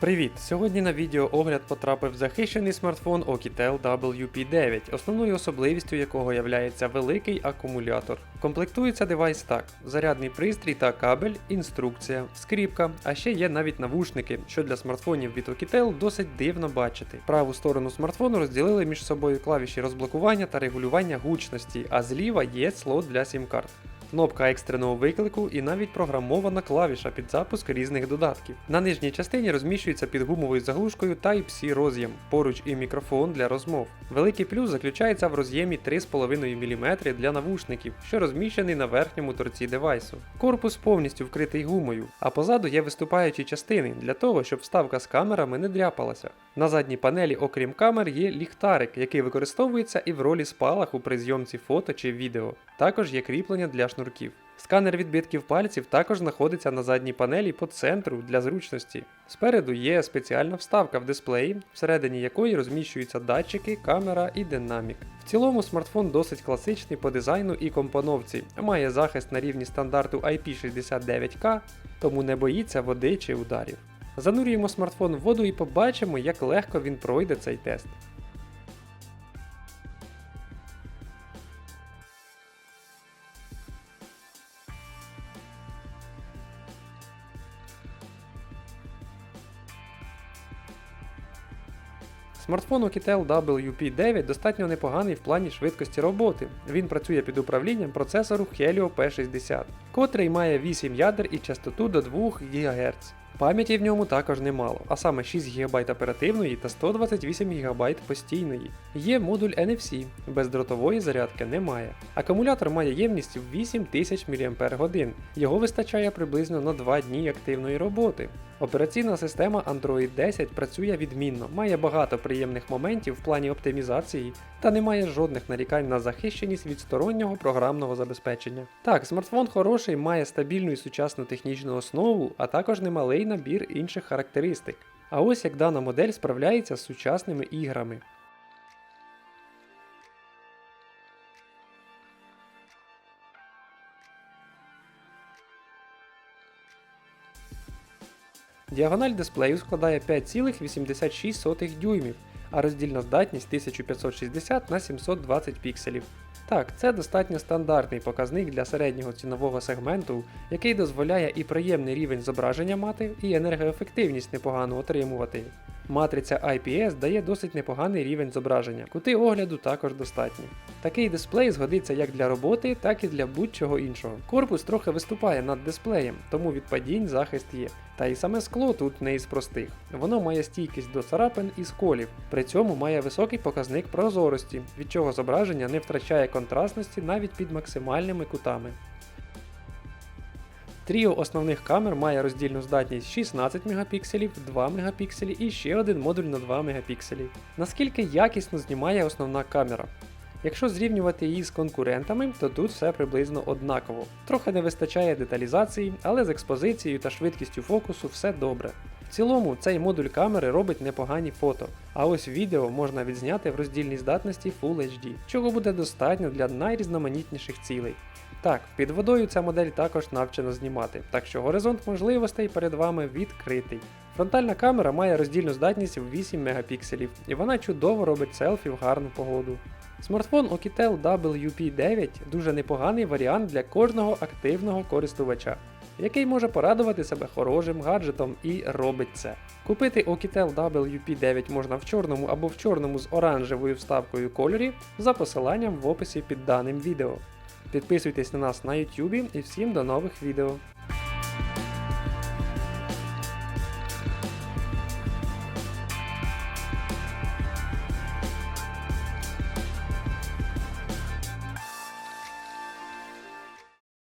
Привіт! Сьогодні на відео огляд потрапив захищений смартфон Oukitel WP9, основною особливістю якого є великий акумулятор. Комплектується девайс так: зарядний пристрій та кабель, інструкція, скріпка, а ще є навіть навушники, що для смартфонів від Oukitel досить дивно бачити. Праву сторону смартфону розділили між собою клавіші розблокування та регулювання гучності, а зліва є слот для сім-карт кнопка екстреного виклику і навіть програмована клавіша під запуск різних додатків. На нижній частині розміщується під гумовою заглушкою Type-C роз'єм, поруч і мікрофон для розмов. Великий плюс заключається в роз'ємі 3,5 мм для навушників, що розміщений на верхньому торці девайсу. Корпус повністю вкритий гумою, а позаду є виступаючі частини для того, щоб вставка з камерами не дряпалася. На задній панелі, окрім камер, є ліхтарик, який використовується і в ролі спалаху при зйомці фото чи відео. Також є кріплення для шнурків. Сканер відбитків пальців також знаходиться на задній панелі по центру для зручності. Спереду є спеціальна вставка в дисплеї, всередині якої розміщуються датчики, камера і динамік. В цілому смартфон досить класичний по дизайну і компоновці, має захист на рівні стандарту IP69K, тому не боїться води чи ударів. Занурюємо смартфон в воду і побачимо, як легко він пройде цей тест. Смартфон Oukitel WP9 достатньо непоганий в плані швидкості роботи. Він працює під управлінням процесору Helio P60, котрий має 8 ядер і частоту до 2 ГГц. Пам'яті в ньому також немало, а саме 6 ГБ оперативної та 128 ГБ постійної. Є модуль NFC, бездротової зарядки немає. Акумулятор має ємність в 8000 мАч, його вистачає приблизно на 2 дні активної роботи. Операційна система Android 10 працює відмінно, має багато приємних моментів в плані оптимізації та не має жодних нарікань на захищеність від стороннього програмного забезпечення. Так, смартфон хороший, має стабільну і сучасну технічну основу, а також немалий набір інших характеристик. А ось як дана модель справляється з сучасними іграми. Діагональ дисплею складає 5,86 дюймів, а роздільна здатність 1560 на 720 пікселів. Так, це достатньо стандартний показник для середнього цінового сегменту, який дозволяє і приємний рівень зображення мати, і енергоефективність непогано отримувати. Матриця IPS дає досить непоганий рівень зображення, кути огляду також достатні. Такий дисплей згодиться як для роботи, так і для будь-чого іншого. Корпус трохи виступає над дисплеєм, тому від падінь захист є. Та й саме скло тут не із простих. Воно має стійкість до царапин і сколів, при цьому має високий показник прозорості, від чого зображення не втрачає контрастності навіть під максимальними кутами. Тріо основних камер має роздільну здатність 16 Мп, 2 Мп і ще один модуль на 2 Мп. Наскільки якісно знімає основна камера? Якщо зрівнювати її з конкурентами, то тут все приблизно однаково. Трохи не вистачає деталізації, але з експозицією та швидкістю фокусу все добре. В цілому цей модуль камери робить непогані фото, а ось відео можна відзняти в роздільній здатності Full HD, чого буде достатньо для найрізноманітніших цілей. Так, під водою ця модель також навчена знімати, так що горизонт можливостей перед вами відкритий. Фронтальна камера має роздільну здатність в 8 Мп, і вона чудово робить селфі в гарну погоду. Смартфон Oukitel WP9 дуже непоганий варіант для кожного активного користувача, який може порадувати себе хорошим гаджетом і робить це. Купити Oukitel WP9 можна в чорному або в чорному з оранжевою вставкою кольорі за посиланням в описі під даним відео. Підписуйтесь на нас на YouTube і всім до нових відео.